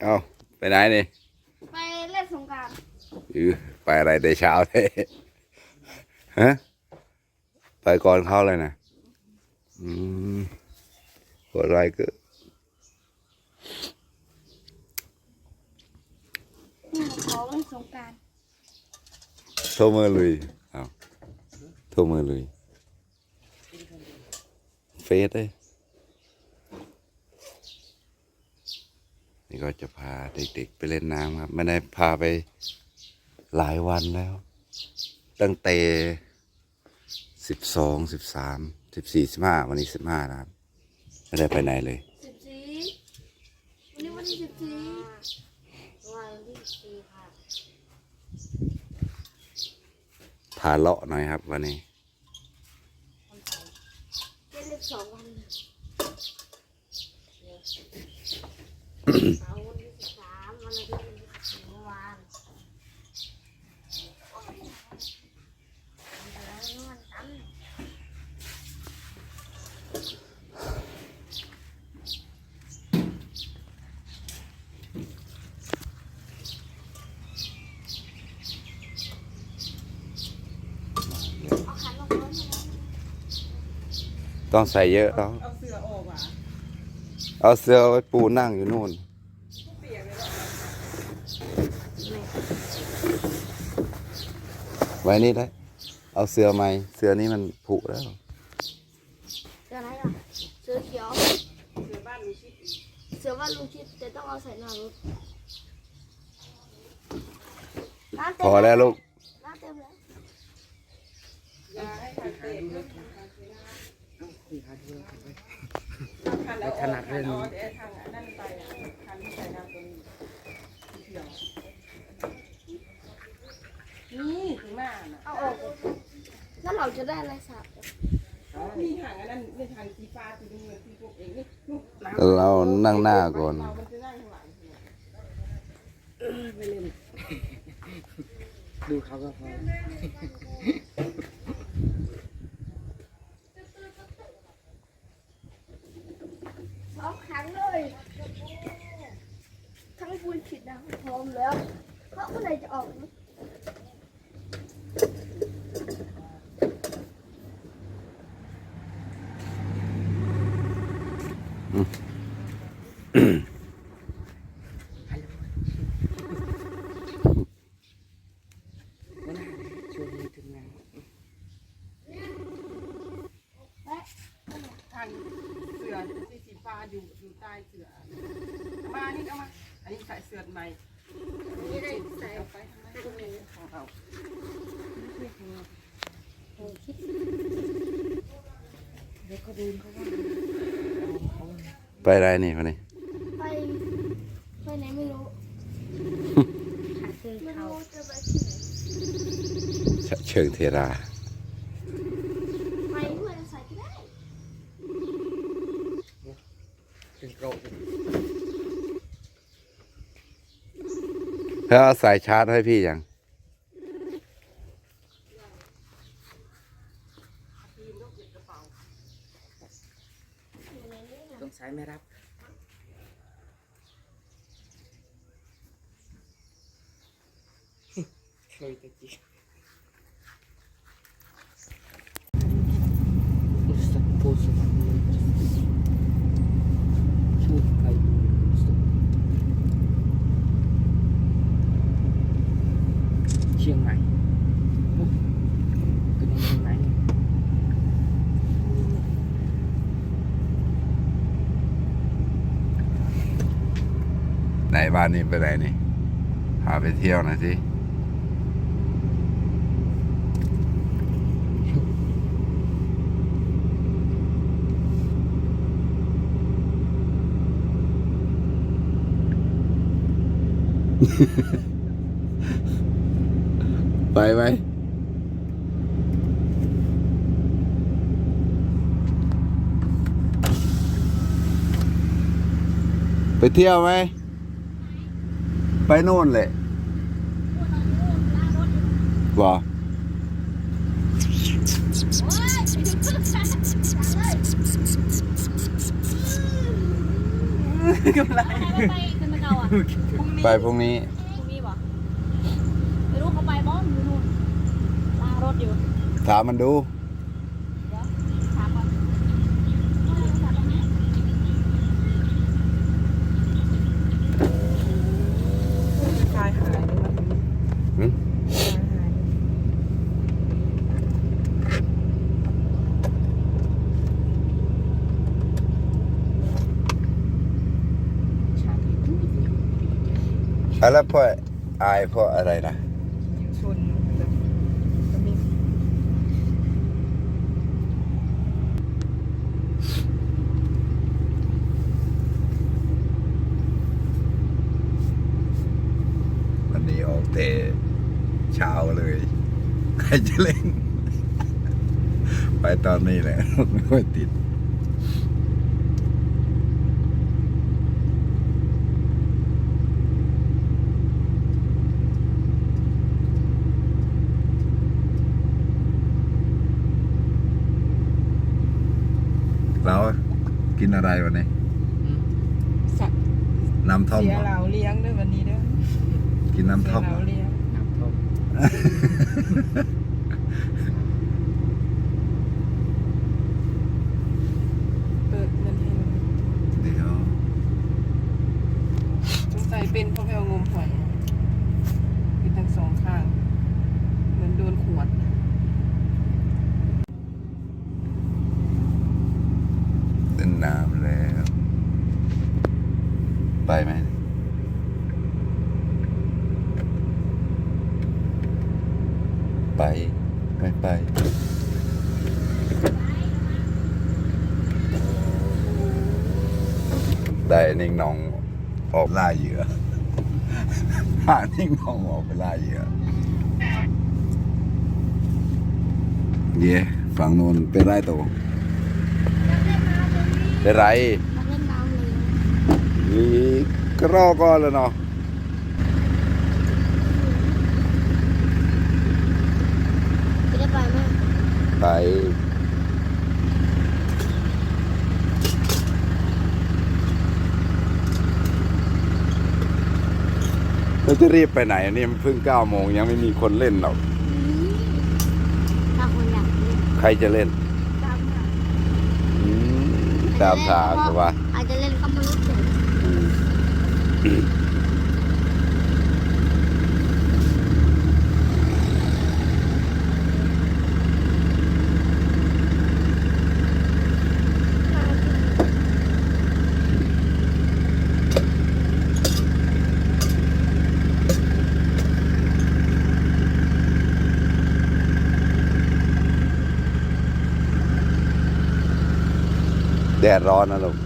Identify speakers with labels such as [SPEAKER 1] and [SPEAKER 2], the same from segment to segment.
[SPEAKER 1] เอาไปไหนนี่
[SPEAKER 2] ไปเล่นสงกราร
[SPEAKER 1] อือไปอะไรแต่เช้าเลยฮะไปก่อนเขาเลยนะอืมอะไรก็
[SPEAKER 2] นี่ขอเล่นสงกราร
[SPEAKER 1] โทรมือลุยเอาโทรมือลุยเฟซเลย นี่ก็จะพาเด็กๆไปเล่นน้ำครับ ไม่ได้พาไปหลายวันแล้ว ตั้งแต่สิบสองสิบสามสิบสี่สิบห้าวันนี้สิบห้านะครับ ไม่ได้ไปไหนเลย
[SPEAKER 2] สิบสี่วันนี้วันที่สิบสี่
[SPEAKER 3] วันที่สี่ค่ะ
[SPEAKER 1] พาเลาะหน่อยครับ วันนี้
[SPEAKER 2] เล่นเล่นสองวัน
[SPEAKER 3] เอาวันที่สิบสามวันอาทิตย์ที่สิบสี่เมื่อวาน แล้วนวดกัน
[SPEAKER 2] เอาขันลงรถเลยนะ
[SPEAKER 1] ต้องใส่เยอะแล้ว
[SPEAKER 4] เอาเสือออกอ่ะ
[SPEAKER 1] เอาเสื้อไว้ปูนั่งอยู่นู่น
[SPEAKER 4] เปียกเลยหรอ
[SPEAKER 1] ไว้นี่ได้ เอาเสื้อไหมเสื้อนี้มันผุแล้ว
[SPEAKER 2] เสืออะไรอะเสือเขียว
[SPEAKER 4] เสือบ้านมีชิดอีก
[SPEAKER 2] เสือว่าลุงชิดแต่ต้องเอาใส่หน้ารถน้ำเต็
[SPEAKER 1] พ
[SPEAKER 2] ม
[SPEAKER 1] อแล้วลูก
[SPEAKER 2] น้ำเต็มแล้ว
[SPEAKER 4] ยาให้ทานเตะเพื่อทานเตะทานแล้วขนาดเรื่องนี้เดี๋ยวทางนั่นไปทานใส่น้ำตรงนี้เขียวนี่ถึงหน้าน่ะ
[SPEAKER 2] เอาออกแล้วเราจะได้อะไรสับ
[SPEAKER 4] มีหางอันนั้นในทางสีฟ้าสีน้ำเงินสีพวกเองนี่ลูกน้
[SPEAKER 1] เรานั่งหน้าก่อน
[SPEAKER 4] เรามันจะนั่งข้างหลังไม่เล่น
[SPEAKER 5] ดูเขาก็พอ
[SPEAKER 2] สองครั้งเลยทั้งปู นฉีดน้ำพร้อมแล้วเพราะเมื่อไหร่จะออกนะ
[SPEAKER 5] ช่วงนี้ถึงงาน
[SPEAKER 4] ทางเสื อสีสีฟ้าอยู่อยู่ใต้เสือเอามานี่เอามาอันนี้ใส่เสือใหม่
[SPEAKER 3] นี่ได้ใส่
[SPEAKER 4] เอาไปทำไมของเรา
[SPEAKER 5] แล้วก็ดูเขาว่าเขาว่า
[SPEAKER 1] ไปไรนี่วันนี้
[SPEAKER 2] ไปไปไหนไม่รู้
[SPEAKER 3] ขาซื้อ
[SPEAKER 2] ไม่
[SPEAKER 3] เขา
[SPEAKER 2] รู้จะไปที่ไหน
[SPEAKER 1] ฉะเชิงเทรา
[SPEAKER 2] ไปเพื่อนใส่ก็ได้
[SPEAKER 5] เป็นโกรธ
[SPEAKER 1] แล้วเอาสายชาร์จให้พี่ยัง
[SPEAKER 5] ต้องใช้ไม่รับ เคยแต่จีสักโพสต์มันชูไปเชียงใหม่ก็ในเชียงใหม่
[SPEAKER 1] ไหนบ้านนี้ไปไหนนี่พาไปเที่ยวหน่อยสิไปไหมไปเที่ยวไหม ไปโน่นเลยบ่
[SPEAKER 3] เราอะ
[SPEAKER 4] พรุ่งนี้
[SPEAKER 1] ไปพรุ่งนี้
[SPEAKER 3] พรุ่งนี้บ่ไม่รู้เขาไปบ้องอยู่นู่นล้างรถอยู่
[SPEAKER 1] ถามมันดู
[SPEAKER 3] เดี๋ยวถามก่อนเอาโทรศัพท์ตรงนี้
[SPEAKER 4] คลายหายเลยวันนี้
[SPEAKER 1] หึ
[SPEAKER 4] คลายหายเลย
[SPEAKER 1] อะ แล้วพ่ออายเพราะอะไรนะ
[SPEAKER 4] ชนแบบก็มี
[SPEAKER 1] วันนี้ออกเตะเช้าเลย ใครจะเล่น ไปตอนนี้แหละไม่ค่อยติด แล้ว กินอะไรวันนี้
[SPEAKER 5] สัก
[SPEAKER 1] น้ำท่อม
[SPEAKER 4] เสี
[SPEAKER 1] เห
[SPEAKER 4] ย
[SPEAKER 1] รอ
[SPEAKER 4] เหลาเลี้ยงด้วยวันนี้ด้วย
[SPEAKER 1] กินน้ำ
[SPEAKER 4] เสีย
[SPEAKER 1] ท่อม
[SPEAKER 4] เห
[SPEAKER 1] เหร
[SPEAKER 4] ลา
[SPEAKER 1] อ
[SPEAKER 4] เลี้ยง
[SPEAKER 5] น้ำท่อม
[SPEAKER 4] เปิดเงินให้มัน
[SPEAKER 1] เดี๋ยว
[SPEAKER 4] สงสัยเป็นเพราะไปเอางมหอยเป็นทั้งสองข้าง เหมือนโดนขวด
[SPEAKER 1] เล่นน้ำแล้ว ไปไหม ไป ไม่ไปได้นิ่งหน้องออกล่าเหยื่อหานิ่งหน้องออกไปล่าเหยื่อเย่ฝั่งโน้นเป็นไรตัวเป็นไร
[SPEAKER 3] มาเล่นน้ำเลย
[SPEAKER 1] นี่ก็รอก่อนแล้วเนาะ
[SPEAKER 3] จะได้ไปไหม
[SPEAKER 1] ไปแล้วจะรีบไปไหนอันนี้มันเพิ่งเก้าโมงยังไม่มีคนเล่นหรอก
[SPEAKER 3] ถ้าคนอยากเล่น
[SPEAKER 1] ใครจะเล่น
[SPEAKER 3] ตามค่ะ
[SPEAKER 1] อืมตามทางแต่ว่า
[SPEAKER 3] อาจจะเล่นก็ไม่รู้สึก
[SPEAKER 1] แดดร้อนนะลูก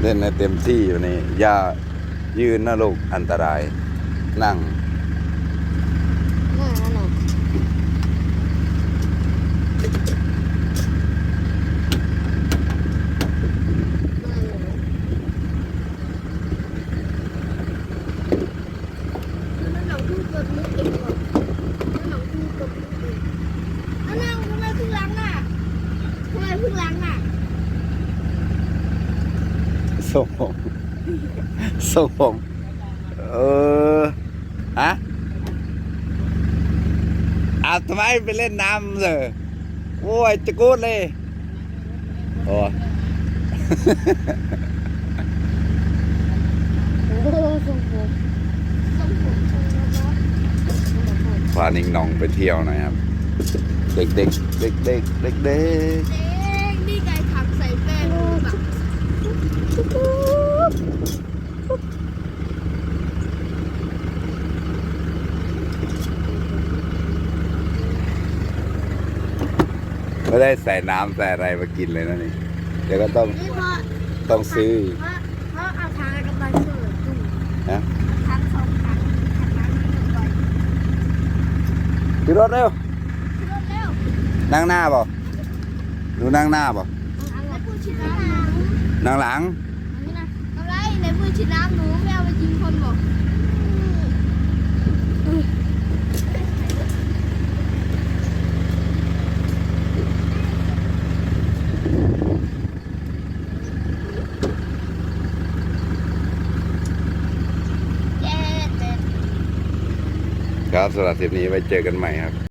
[SPEAKER 1] เล่นในเต็มที่อยู่นี่อย่ายืนนะลูกอันตราย นั่ง
[SPEAKER 3] นั่นนั่นน่ะ
[SPEAKER 2] นั่นหนังคู่เกิดมุกเองก่อนนั่นหนังคู่เกิดมุกเองนั่นนั่งทำไมเพิ่งล้างหน้าทำไมเพิ่งล้างหน้า
[SPEAKER 1] ส่งผม ส่งผม เออฮะอาทำไมไปเล่นน้ำเลยโอ้ยจะกูดเลยโอ้
[SPEAKER 3] โห
[SPEAKER 1] พานิ่งหนองไปเที่ยวหน่อยครับ เด็กเด็กเด็กเด็กเด็กเด็ก
[SPEAKER 2] เด็กนี่ไงถังใส่แป้งแบบ
[SPEAKER 1] ม่ได้ใส่น้ำใส่อะไรมากินเลยนะนี่ เดี๋ยวก็ต้องต้องซื้อ
[SPEAKER 2] เพราะเพราะเอาทางกำลังเปิดอยู่
[SPEAKER 1] นะ
[SPEAKER 2] ทั้งสองทางทางนั้นมังบ่อย
[SPEAKER 1] ขึ้นรถเร็ว
[SPEAKER 2] รวดเร็ว
[SPEAKER 1] นั่งหน้าเปล่าดูนั่งหน้าเปล่า
[SPEAKER 2] ในผู้ชิดน้ำหนู
[SPEAKER 1] นั่งหลัง
[SPEAKER 2] อะไรในผู้ชิดน้ำหนูไม่เอาไปยิงคนบอกำ
[SPEAKER 1] หรับคลิปนี้ไว้เจอกันใหม่ครับ